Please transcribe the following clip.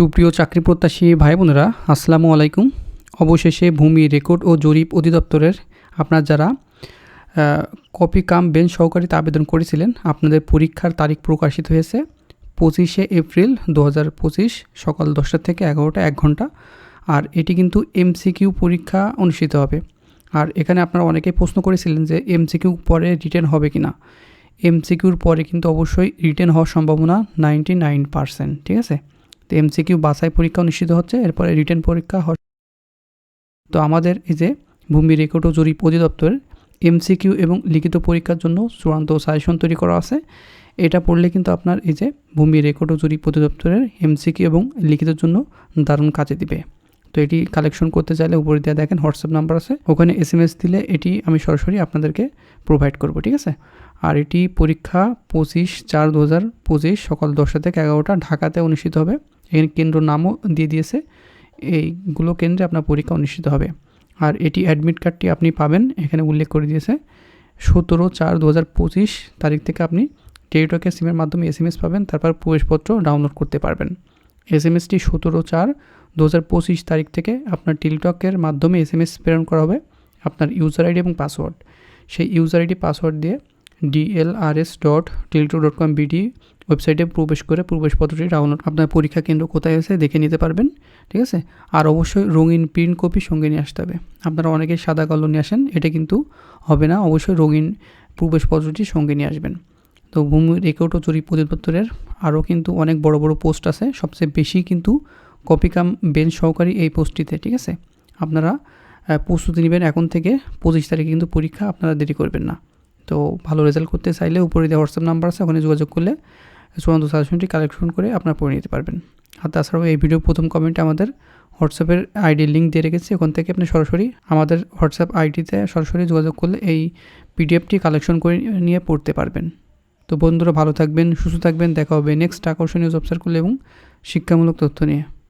সুপ্রিয় চাকরি প্রত্যাশী ভাই বোনেরা, আসসালামু আলাইকুম। অবশেষে ভূমি রেকর্ড ও জরিপ অধিদপ্তরের আপনার যারা কপি কাম বেঞ্চ সহকারীতে আবেদন করেছিলেন, আপনাদের পরীক্ষার তারিখ প্রকাশিত হয়েছে পঁচিশে এপ্রিল দু হাজার পঁচিশ সকাল দশটা থেকে এগারোটা এক ঘণ্টা। আর এটি কিন্তু এমসিকিউ পরীক্ষা অনুষ্ঠিত হবে। আর এখানে আপনারা অনেকেই প্রশ্ন করেছিলেন যে এমসিকিউ পরে রিটেন হবে কি না এমসিকিউর পরে কিন্তু অবশ্যই রিটেন হওয়ার সম্ভাবনা নাইনটি নাইন পার্সেন্ট, ঠিক আছে? তো এমসিকিউ বাসায় পরীক্ষা অনুষ্ঠিত হচ্ছে, এরপরে রিটেন পরীক্ষা তো আমাদের এই যে ভূমি রেকর্ড ও জরিপ অধিদপ্তরের এমসিকিউ এবং লিখিত পরীক্ষার জন্য চূড়ান্ত সাজেশন তৈরি করা আছে। এটা পড়লে কিন্তু আপনার এই যে ভূমি রেকর্ড ও জরিপ অধিদপ্তরের এমসিকিউ এবং লিখিতের জন্য দারুণ কাজে দিবে। তো এটি কালেকশন করতে চাইলে উপরে দেওয়া দেখেন হোয়াটসঅ্যাপ নাম্বার আছে, ওখানে এস এম এস দিলে এটি আমি সরাসরি আপনাদেরকে প্রোভাইড করব, ঠিক আছে? আর এটি পরীক্ষা পঁচিশ চার দু হাজার পঁচিশ সকাল দশটা থেকে এগারোটা ঢাকাতে অনুষ্ঠিত হবে। এখানে কেন্দ্র নামও দিয়ে দিয়েছে। এইগুলো কেন্দ্রে আপনার পরীক্ষা অনুষ্ঠিত হবে। আর এটি অ্যাডমিট কার্ডটি আপনি পাবেন, এখানে উল্লেখ করে দিয়েছে। সতেরো চার দু হাজার পঁচিশ তারিখ থেকে আপনি টেলিটকের সিমের মাধ্যমে এস এম এস পাবেন, তারপর প্রবেশপত্র ডাউনলোড করতে পারবেন। এস এম এসটি সতেরো চার দু হাজার পঁচিশ তারিখ থেকে আপনার টেলিটকের মাধ্যমে এস এম এস প্রেরণ করা হবে আপনার ইউজার আইডি এবং পাসওয়ার্ড সেই ইউজার আইডি পাসওয়ার্ড দিয়ে ডিএলআরএস ডট টেলিটো ডট কম বিডি ওয়েবসাইটে প্রবেশ করে প্রবেশপত্রটি ডাউনলোড আপনার পরীক্ষা কেন্দ্র কোথায় আছে দেখে নিতে পারবেন, ঠিক আছে? আর অবশ্যই রঙিন প্রিন্ট কপি সঙ্গে নিয়ে আসতে হবে। আপনারা অনেকেই সাদা কালো নিয়ে আসেন, এটা কিন্তু হবে না, অবশ্যই রঙিন প্রবেশপত্রটি সঙ্গে নিয়ে আসবেন। তো ভূমি রেকর্ড ও জরিপ অধিদপ্তরের আরও কিন্তু অনেক বড় বড় পোস্ট আছে, সবচেয়ে বেশি কিন্তু কপি কাম বেঞ্চ সহকারী এই পোস্টটিতে ঠিক আছে? আপনারা প্রস্তুতি নেবেন এখন থেকে, পঁচিশ তারিখে কিন্তু পরীক্ষা, আপনারা দেরি করবেন না। তো ভালো রেজাল্ট করতে চাইলে উপরে দেওয়া হোয়াটসঅ্যাপ নাম্বার আছে, ওখানে যোগাযোগ করলে চূড়ান্ত সাজেশনটি কালেকশন করে আপনারা পড়ে নিতে পারবেন। আর তাছাড়াও এই ভিডিও প্রথম কমেন্টে আমাদের হোয়াটসঅ্যাপের আইডি লিঙ্ক দিয়ে রেখেছি, ওখান থেকে আপনি সরাসরি আমাদের হোয়াটসঅ্যাপ আইডিতে সরাসরি যোগাযোগ করলে এই পিডিএফটি কালেকশন করে নিয়ে পড়তে পারবেন। তো বন্ধুরা ভালো থাকবেন, সুস্থ থাকবেন, দেখা হবে নেক্সট আকর্ষণীয় জব সার্কুল এবং শিক্ষামূলক তথ্য নিয়ে।